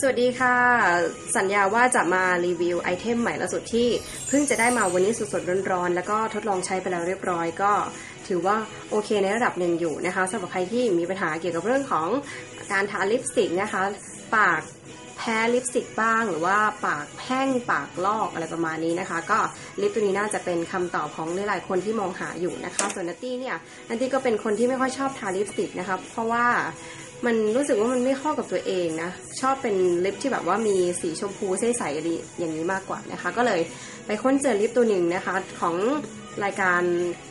สวัสดีค่ะ สัญญาว่าจะมารีวิวไอเทมใหม่ล่าสุดที่เพิ่งจะได้มาวันนี้สดๆร้อนๆ แล้วก็ทดลองใช้ไปแล้วเรียบร้อยก็ถือว่าโอเคในระดับหนึ่งอยู่นะคะสำหรับใครที่มีปัญหาเกี่ยวกับเรื่องของการทาลิปสติกนะคะ ปากแพ้ลิปสติกบ้าง หรือว่าปากแห้งปากลอกอะไรประมาณนี้นะคะ ก็ลิปตัวนี้น่าจะเป็นคำตอบของหลายๆคนที่มองหาอยู่นะคะส่วนนัตตี้เนี่ยนัตตี้ก็เป็นคนที่ไม่ค่อยชอบทาลิปสติกนะคะเพราะว่า มันรู้สึกว่ามันไม่เข้ากับตัวเองนะ ชอบเป็นลิปที่แบบว่ามีสีชมพูใสๆอย่างนี้มากกว่านะคะ ก็เลยไปค้นเจอลิปตัวหนึ่งนะคะ ของรายการ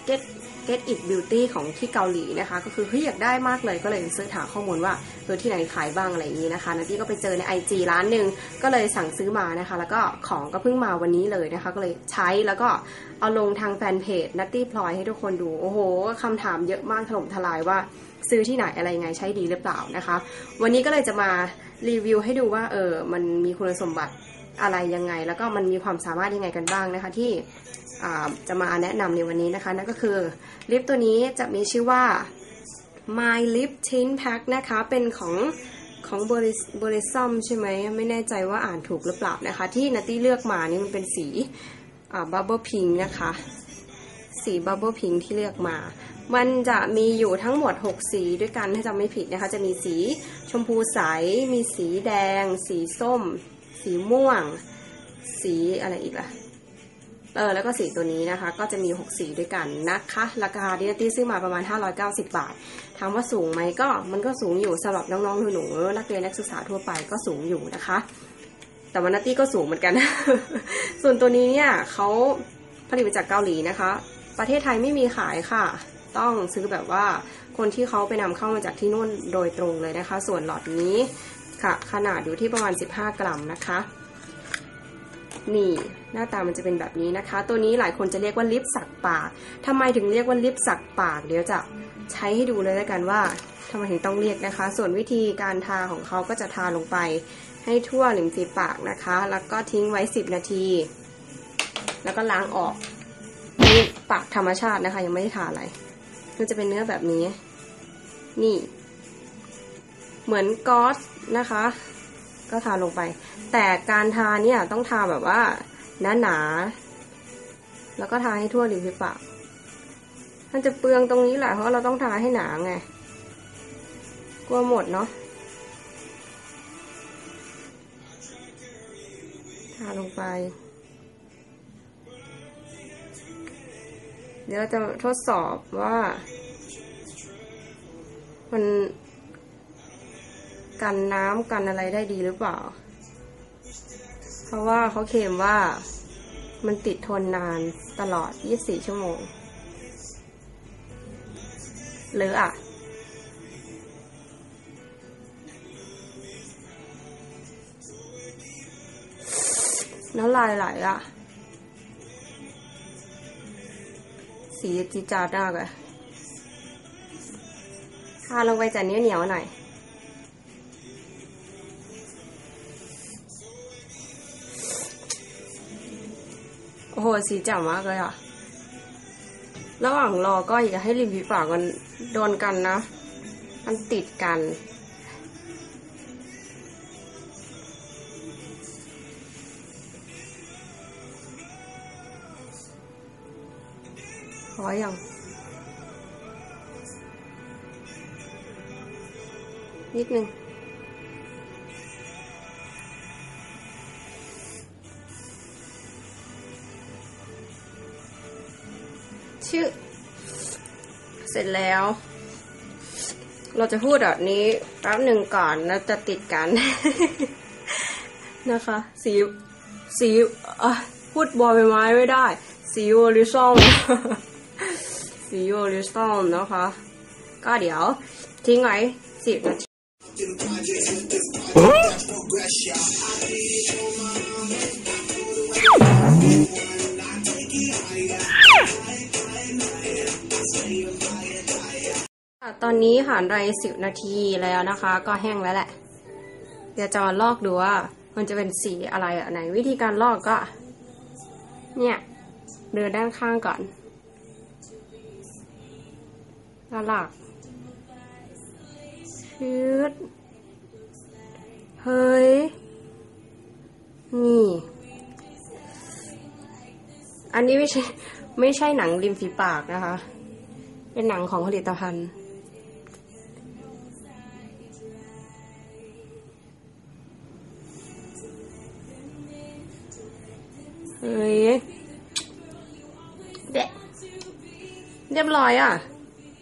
Get Get It Beauty ของที่เกาหลีนะคะ ก็คือเฮ้ยอยากได้มากเลยก็เลยเสิร์ชหาข้อมูลว่าเออที่ไหนขายบ้างอะไรอย่างนี้นะคะนัตตี้ก็ไปเจอใน IG ร้านหนึ่งก็เลยสั่งซื้อมานะคะ แล้วก็ของก็เพิ่งมาวันนี้เลยนะคะ ก็เลยใช้แล้วก็เอาลงทางแฟนเพจนัตตี้พลอยให้ทุกคนดูโอ้โหคำถามเยอะมากถล่มทลายว่า ซื้อที่ไหนอะไรไงใช้ดีหรือเปล่านะคะ วันนี้ก็เลยจะมารีวิวให้ดูว่าเออมันมีคุณสมบัติอะไรยังไง แล้วก็มันมีความสามารถยังไงกันบ้างนะคะ ที่จะมาแนะนำในวันนี้นะคะนั่นก็คือลิปตัวนี้จะมีชื่อว่า My Lip Tint Pack นะคะเป็นของของบริบริซัมใช่ไหมไม่แน่ใจว่าอ่านถูกหรือเปล่านะคะ ที่นัตตี้เลือกมานี่มันเป็นสีบับเบิลพิงนะคะ สีบับเบิลพิงที่เลือกมา มันจะมีอยู่ทั้งหมด 6 สีด้วยกันถ้าจำไม่ผิดนะคะ จะมีสีชมพูใส มีสีแดง สีส้ม สีม่วง สีอะไรอีกล่ะ เออ แล้วก็สีตัวนี้นะคะ ก็จะมี 6 สีด้วยกันนะคะ ราคาดิตี้ซื้อมาประมาณ 590 บาท ถามว่าสูงไหมก็ มันก็สูงอยู่สำหรับน้องๆหนูๆนักเรียนนักศึกษาทั่วไปก็สูงอยู่นะคะ แต่วันนัตตี้ก็สูงเหมือนกัน ส่วนตัวนี้เนี่ยเขาผลิตมาจากเกาหลีนะคะ ประเทศไทยไม่มีขายค่ะ ต้องซื้อแบบว่าคนที่เขาไปนำเข้ามาจากที่นู่นโดยตรงเลยนะคะ ส่วนหลอดนี้ค่ะ ขนาดอยู่ที่ประมาณ 15 กรัมนะคะ นี่หน้าตามันจะเป็นแบบนี้นะคะ ตัวนี้หลายคนจะเรียกว่าลิปสักปากทำไมถึงเรียกว่าลิปสักปาก เดี๋ยวจะใช้ให้ดูเลยแล้วกันว่าทำไมถึงต้องเรียกนะคะ ส่วนวิธีการทาของเขาก็จะทาลงไปให้ทั่วหลิมฝีปากนะคะ แล้วก็ทิ้งไว้ 10 นาที แล้วก็ล้างออกนี่ปากธรรมชาตินะคะ ยังไม่ได้ทาอะไร มันจะเป็นเนื้อแบบนี้ นี่ เหมือนกอสนะคะ ก็ทาลงไป แต่การทาเนี่ยต้องทาแบบว่าหนาหนาแล้วก็ทาให้ทั่วริมฝีปากมันจะเปลืองตรงนี้แหละเพราะเราต้องทาให้หนาไง กลัวหมดเนาะทาลงไป เดี๋ยวเราจะทดสอบว่า มันกันน้ำกันอะไรได้ดีหรือเปล่า เพราะว่าเขาเคลมว่ามันติดทนนานตลอด 24 ชั่วโมง หรืออะน้ำลายไหลอะ สีจีจาดมากเลยทาลงไปจะเนื้อเหนียวหน่อย โอ้โห สีจ๋ามากเลยอะระหว่างรอก็อยากให้ริมฝีปากมันโดนกันนะ มันติดกัน พออย่าง นิดนึงชื่อ เสร็จแล้ว เราจะพูดแบบนี้แป๊บหนึ่งก่อนแล้วจะติดกัน นะคะ สีสีพูดบอลใบไม้ไม่ได้ สีโอลิซอม สีโอลิซอมนะคะ ก็เดี๋ยวทิ้งไว้สิบนาทีตอนนี้ผ่านไปสิบนาทีแล้วนะคะ ก็แห้งแล้วแหละ เดี๋ยวจะมาลอกดูว่า มันจะเป็นสีอะไรอะไหน วิธีการลอกก็ เนี่ย เดินด้านข้างก่อน แล้วลากชืดเฮ้ย นี่ อันนี้ไม่ใช่ ไม่ใช่หนังริมฝีปากนะคะ เป็นหนังของผลิตภัณฑ์ เฮ้ยเดะเรียบร้อยอะ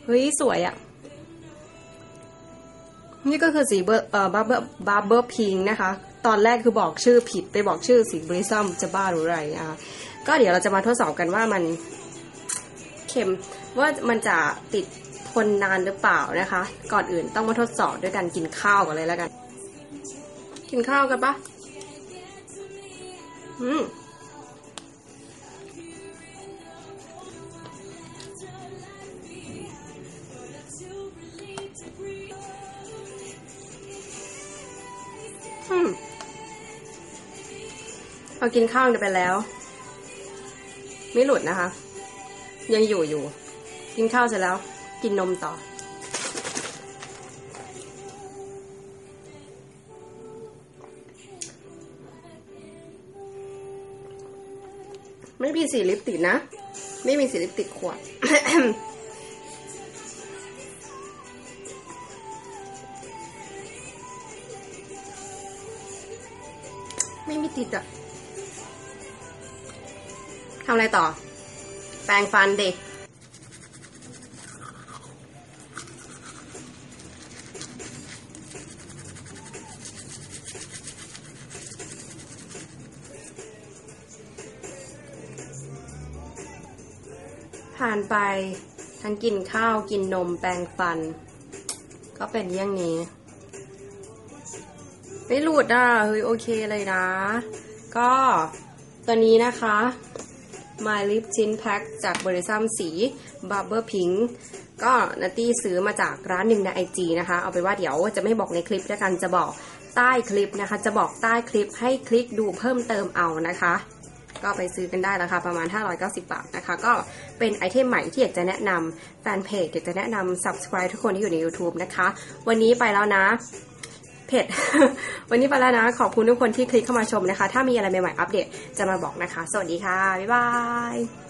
เฮ้ย สวยอะ นี่ก็คือสีเบอร์เอ่อบาร์เบอร์บาร์เบอร์พิงนะคะ ตอนแรกคือบอกชื่อผิดไปบอกชื่อสีบริซัมจะบ้าหรือไรอะก็เดี๋ยวเราจะมาทดสอบกันว่ามันเค็มว่ามันจะติดทนนานหรือเปล่านะคะ ก่อนอื่นต้องมาทดสอบด้วยกันกินข้าวกันเลยแล้วกัน กินข้าวกันปะอืม พอกินข้าวไปแล้ว ไม่หลุดนะคะ ยังอยู่อยู่ กินข้าวเสร็จแล้ว กินนมต่อ ไม่มีสีลิปติดนะ ไม่มีสีลิปติดขวดไม่มีติดอะ ทำอะไรต่อ แปรงฟันด็กผ่านไปทั้งกินข้าวกินนมแปรงฟัน ก็เป็นเยี่ยงนี้ ไม่หลุดอะเฮ้ยโอเคเลยนะ ก็ตัวนี้นะคะ My Lip Tint Pack จากบริซัมสี Barber Pink ก็นัตตี้ซื้อมาจากร้านหนึ่งใน IG นะคะ เอาไปนว่าเดี๋ยวจะไม่บอกในคลิปแล้วกันจะบอกใต้คลิปนะคะ จะบอกใต้คลิปให้คลิกดูเพิ่มเติมเอานะคะ ก็ไปซื้อกันได้ราคาประมาณ 590 บาทนะคะ ก็เป็นไอเทมใหม่ที่อยากจะแนะนำแฟนเพจอยากจะแนะนำ subscribe ทุกคนที่อยู่ใน YouTube นะคะ วันนี้ไปแล้วนะ เผ็ด วันนี้ไปแล้วนะ ขอบคุณทุกคนที่คลิกเข้ามาชมนะคะ ถ้ามีอะไรใหม่ๆอัปเดตจะมาบอกนะคะ สวัสดีค่ะ บ๊ายบาย